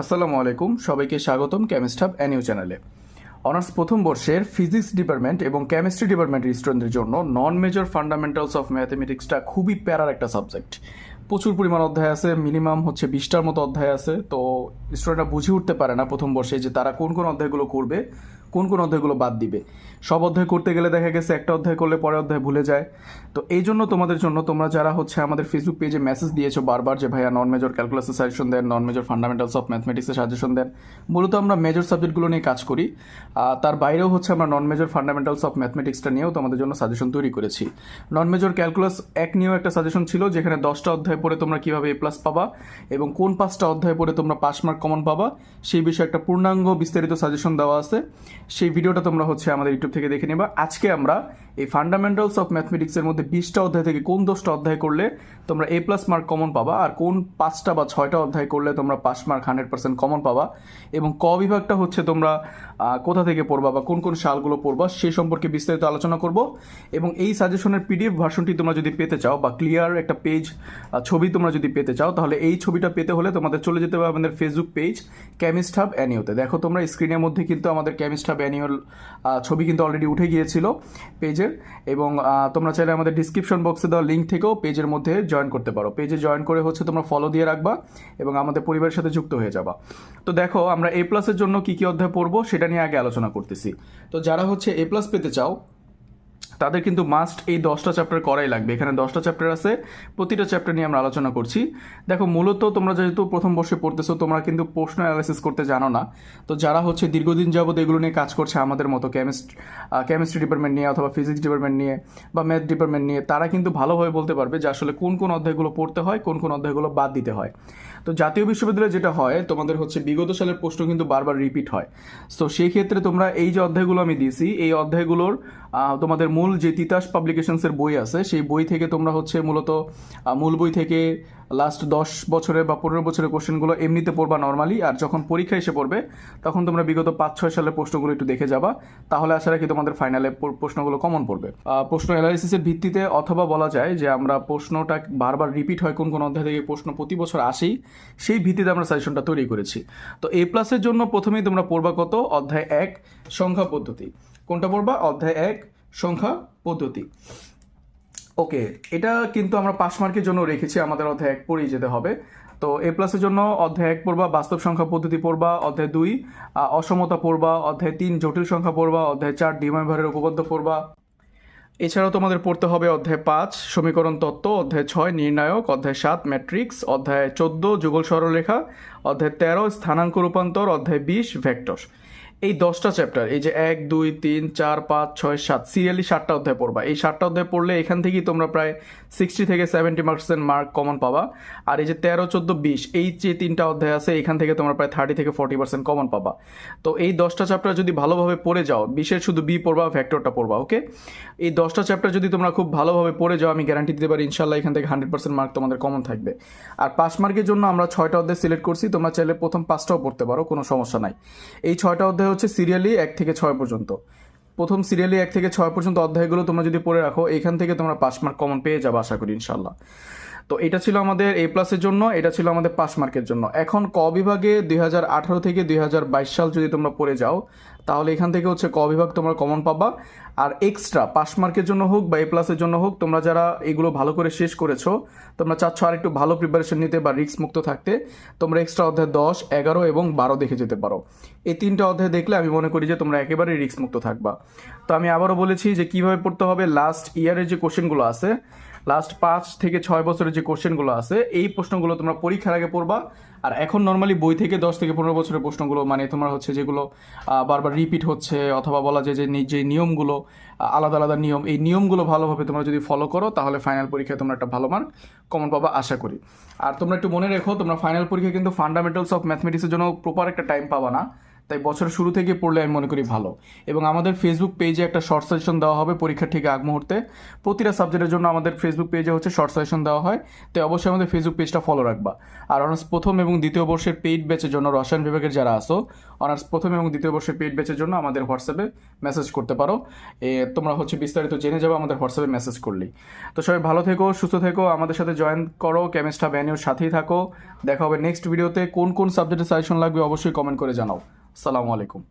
আসসালামু আলাইকুম, সবাইকে স্বাগতম কেমিস্ট হাব অ্যানিউ চ্যানেলে অনার্স প্রথম বর্ষের ফিজিক্স ডিপার্টমেন্ট এবং কেমিস্ট্রি ডিপার্টমেন্টের স্টুডেন্টদের জন্য নন মেজর ফান্ডামেন্টালস অফ ম্যাথমেটিক্সটা খুবই প্যারার একটা সাবজেক্ট প্রচুর পরিমাণ অধ্যায় আছে মিনিমাম হচ্ছে বিশটার মতো অধ্যায় আছে। তো স্টুডেন্টরা বুঝে উঠতে পারে না প্রথম বর্ষে যে তারা কোন কোন অধ্যায়গুলো করবে। কোন কোন অধ্যায়গুলো বাদ দিবে। সব অধ্যায় করতে গেলে দেখা গেছে একটা অধ্যায় করলে পরে অধ্যায় ভুলে যায়। তো এই জন্য তোমাদের জন্য তোমরা যারা হচ্ছে আমাদের ফেসবুক পেজে মেসেজ দিয়েছ বারবার যে, ভাইয়া নন মেজর ক্যালকুলাসের সাজেশন দেন নন মেজর ফান্ডামেন্টালস অফ ম্যাথমেটিক্সের সাজেশন দেন। মূলত আমরা মেজর সাবজেক্টগুলো নিয়ে কাজ করি। তার বাইরেও হচ্ছে আমরা নন মেজর ফান্ডামেন্টালস অফ ম্যাথমেটিক্সটা নিয়েও তোমাদের জন্য সাজেশন তৈরি করেছি। নন মেজর ক্যালকুলাস এক নিয়েও একটা সাজেশন ছিল যেখানে দশটা অধ্যায় পড়ে তোমরা কীভাবে এ প্লাস পাবা এবং কোন পাঁচটা অধ্যায় পড়ে তোমরা পাস মার্ক কমন পাবা, সেই বিষয়ে একটা পূর্ণাঙ্গ বিস্তারিত সাজেশন দেওয়া আছে। সেই ভিডিওটা তোমরা হচ্ছে আমাদের ইউটিউব থেকে দেখে নেবা। আজকে আমরা এই ফান্ডামেন্টালস অফ ম্যাথমেটিক্সের মধ্যে বিশটা অধ্যায় থেকে কোন দশটা অধ্যায় করলে তোমরা এ প্লাস মার্ক কমন পাবা আর কোন পাঁচটা বা ছয়টা অধ্যায় করলে তোমরা pass mark hundred percent common পাবা এবং ক বিভাগটা হচ্ছে তোমরা কোথা থেকে পড়বা বা কোন কোন সালগুলো পড়বা সে সম্পর্কে বিস্তারিত আলোচনা করব এবং এই সাজেশনের পিডিএফ ভার্সনটি তোমরা যদি পেতে চাও বা ক্লিয়ার একটা পেজ ছবি তোমরা যদি পেতে চাও তাহলে এই ছবিটা পেতে হলে তোমাদের চলে যেতে হবে আমাদের ফেসবুক পেজ কেমিস্ট হাব অ্যানিওতে দেখো তোমরা স্ক্রিনের মধ্যে কিন্তু আমাদের কেমিস্ট হাব অ্যানিওর ছবি কিন্তু অলরেডি উঠে গিয়েছিল পেজের এবং তোমরা চাইলে আমাদের ডিসক্রিপশন বক্সে দেওয়া লিঙ্ক থেকেও পেজের মধ্যে জয়েন করতে পারো। পেজে জয়েন করে হচ্ছে তোমরা ফলো দিয়ে রাখবা এবং আমাদের পরিবারের সাথে যুক্ত হয়ে যাবা। তো দেখো, আমরা এ প্লাসের জন্য কী কী অধ্যায় পড়ব সেটা নিয়ে আগে আলোচনা করতেছি। তো যারা হচ্ছে এ প্লাস পেতে চাও তাদের কিন্তু মাস্ট এই দশটা চ্যাপ্টার করাই লাগবে। এখানে দশটা চ্যাপ্টার আছে, প্রতিটা চ্যাপ্টার নিয়ে আমরা আলোচনা করছি। দেখো, মূলত তোমরা যেহেতু প্রথম বর্ষে পড়তেছো, তোমরা কিন্তু প্রশ্ন অ্যানালাইসিস করতে জানো না। তো যারা হচ্ছে দীর্ঘদিন যাবত এগুলো নিয়ে কাজ করছে আমাদের মতো কেমিস্ট্রি কেমিস্ট্রি ডিপার্টমেন্ট নিয়ে অথবা ফিজিক্স ডিপার্টমেন্ট নিয়ে বা ম্যাথ ডিপার্টমেন্ট নিয়ে, তারা কিন্তু ভালোভাবে বলতে পারবে যে আসলে কোন কোন অধ্যায়গুলো পড়তে হয়, কোন কোন অধ্যায়গুলো বাদ দিতে হয়। তো জাতীয় বিশ্ববিদ্যালয়ে যেটা হয়, তোমাদের হচ্ছে বিগত সালের প্রশ্ন কিন্তু বারবার রিপিট হয়। তো সেই ক্ষেত্রে তোমরা এই যে অধ্যায়গুলো আমি দিয়েছি, এই অধ্যায়গুলোর তোমাদের মূল যে তিতাস পাবলিকেশনসের বই আছে, সেই বই থেকে তোমরা হচ্ছে মূলত মূল বই থেকে লাস্ট দশ বছরে বা পনেরো বছরের কোশ্চেনগুলো এমনিতে পড়বা নর্মালি আর যখন পরীক্ষা এসে পড়বে, তখন তোমরা বিগত পাঁচ, ছয় সালের প্রশ্নগুলো একটু দেখে যাবা। তাহলে আশা রাখি তোমাদের ফাইনালে প্রশ্নগুলো কমন পড়বে। প্রশ্ন অ্যানালিসিসের ভিত্তিতে অথবা বলা যায় যে আমরা প্রশ্নটা বারবার রিপিট হয় কোন কোন অধ্যায় থেকে প্রশ্ন প্রতি বছর আসেই, সেই ভিত্তিতে আমরা সাজেশনটা তৈরি করেছি। তো এ প্লাসের জন্য প্রথমেই তোমরা পড়বা কত? অধ্যায় এক, সংখ্যা পদ্ধতি। কোনটা পড়বা? অধ্যায় এক, সংখ্যা পদ্ধতি। ওকে এটা কিন্তু আমরা পাস মার্কের জন্য রেখেছি, আমাদের অধ্যায় এক পড়েই যেতে হবে। তো এ প্লাসের জন্য অধ্যায় এক পড়বা, বাস্তব সংখ্যা পদ্ধতি পড়বা, অধ্যায় দুই অসমতা পড়বা, অধ্যায় তিন, জটিল সংখ্যা পড়বা, অধ্যায় চার ডিমাইভারের উপপাদ্য পড়বা। এছাড়াও তোমাদের পড়তে হবে অধ্যায় পাঁচ, সমীকরণ তত্ত্ব, অধ্যায় ছয়, নির্ণায়ক, অধ্যায় সাত, ম্যাট্রিক্স, অধ্যায় চোদ্দ, যুগল সরলরেখা, অধ্যায় তেরো, স্থানাঙ্ক রূপান্তর, অধ্যায় বিশ, ভেক্টর। এই দশটা চ্যাপ্টার এই যে এক, দুই, তিন, চার, পাঁচ, ছয়, সাত সিরিয়ালি সাতটা অধ্যায় পড়বা। এই সাতটা অধ্যায় পড়লে এখান থেকেই তোমরা প্রায় সিক্সটি থেকে সেভেন্টি পার্সেন্ট মার্ক কমন পাবা। আর এই যে তেরো, চোদ্দ, বিশ, এই যে তিনটা অধ্যায় আছে, এখান থেকে তোমরা প্রায় থার্টি থেকে ফর্টি পার্সেন্ট কমন পাবা। তো এই দশটা চ্যাপ্টার যদি ভালোভাবে পড়ে যাও বিশের শুধু বি পড়বা ভেক্টরটা পড়বা ওকে এই দশটা চ্যাপ্টার যদি তোমরা খুব ভালোভাবে পড়ে যাও, আমি গ্যারান্টি দিতে পারি ইনশাল্লাহ এখান থেকে হান্ড্রেড পার্সেন্ট মার্ক তোমাদের কমন থাকবে। আর পাস মার্কের জন্য আমরা ছয়টা অধ্যায় সিলেক্ট করছি, তোমরা চাইলে প্রথম পাঁচটাও পড়তে পারো, কোনো সমস্যা নাই। এই ছয়টা অধ্যায় হচ্ছে সিরিয়ালি এক থেকে ছয় পর্যন্ত। প্রথম সিরিয়ালি এক থেকে ছয় পর্যন্ত অধ্যায়গুলো তোমরা যদি পড়ে রাখো, এখান থেকে তোমরা পাস মার্ক কমন পেয়ে যাবে আশা করি ইনশাল্লাহ তো এটা ছিল আমাদের এ প্লাসের জন্য, এটা ছিল আমাদের পাস মার্কের জন্য। এখন ক বিভাগে দুই হাজার আঠারো থেকে দুই হাজার বাইশ সাল যদি তোমরা পড়ে যাও তাহলে এখান থেকে হচ্ছে ক বিভাগ তোমরা কমন পাবা। আর এক্সট্রা পাস মার্কের জন্য হোক বা এ প্লাসের জন্য হোক, তোমরা যারা এগুলো ভালো করে শেষ করেছ, তোমরা চাচ্ছ আর একটু ভালো প্রিপারেশন নিতে বা রিস্ক মুক্ত থাকতে, তোমরা এক্সট্রা অধ্যায় দশ, এগারো এবং বারো দেখে যেতে পারো। এই তিনটা অধ্যায় দেখলে আমি মনে করি যে তোমরা একেবারেই রিস্ক মুক্ত থাকবা। তো আমি আবারও বলেছি যে কীভাবে পড়তে হবে লাস্ট ইয়ারের যে কোশ্চেনগুলো আছে লাস্ট পাঁচ থেকে ছয় বছরের যে কোশ্চেনগুলো আছে, এই প্রশ্নগুলো তোমরা পরীক্ষার আগে পড়বা। আর এখন নর্মালি বই থেকে দশ থেকে পনেরো বছরের প্রশ্নগুলো মানে তোমার হচ্ছে যেগুলো বারবার রিপিট হচ্ছে, অথবা বলা যায় যে যে নিয়মগুলো, আলাদা আলাদা নিয়ম, এই নিয়মগুলো ভালোভাবে তোমরা যদি ফলো করো, তাহলে ফাইনাল পরীক্ষায় তোমরা একটা ভালো মার্ক কমন পাবা, আশা করি। আর তোমরা একটু মনে রেখো, তোমরা ফাইনাল পরীক্ষায় কিন্তু ফান্ডামেন্টালস অফ ম্যাথমেটিক্সের জন্য প্রপার একটা টাইম পাবা না। তাই বছরের শুরু থেকে পড়লে আমি মনে করি ভালো। এবং আমাদের ফেসবুক পেজে একটা শর্ট সাজেশন দেওয়া হবে পরীক্ষার ঠিক আগ মুহূর্তে। প্রতিটা সাবজেক্টের জন্য আমাদের ফেসবুক পেজে হচ্ছে শর্ট সাজেশন দেওয়া হয়। তাই অবশ্যই আমাদের ফেসবুক পেজটা ফলো রাখবা। আর অনার্স প্রথম এবং দ্বিতীয় বর্ষের পেইড ব্যাচের জন্য রসায়ন বিভাগের যারা আসো অনার্স প্রথম এবং দ্বিতীয় বর্ষের পেইড ব্যাচের জন্য আমাদের হোয়াটসঅ্যাপে মেসেজ করতে পারো। এ, তোমরা হচ্ছে বিস্তারিত জেনে যাব আমাদের হোয়াটসঅ্যাপে মেসেজ করলেই। তো সবাই ভালো থেকো সুস্থ থেকো আমাদের সাথে জয়েন করো কেমিস্ট্রা ভ্যানিউর সাথেই থাকো। দেখা হবে নেক্সট ভিডিওতে কোন কোন সাবজেক্টের সাজেশন লাগবে অবশ্যই কমেন্ট করে জানাও। আসসালামু আলাইকুম।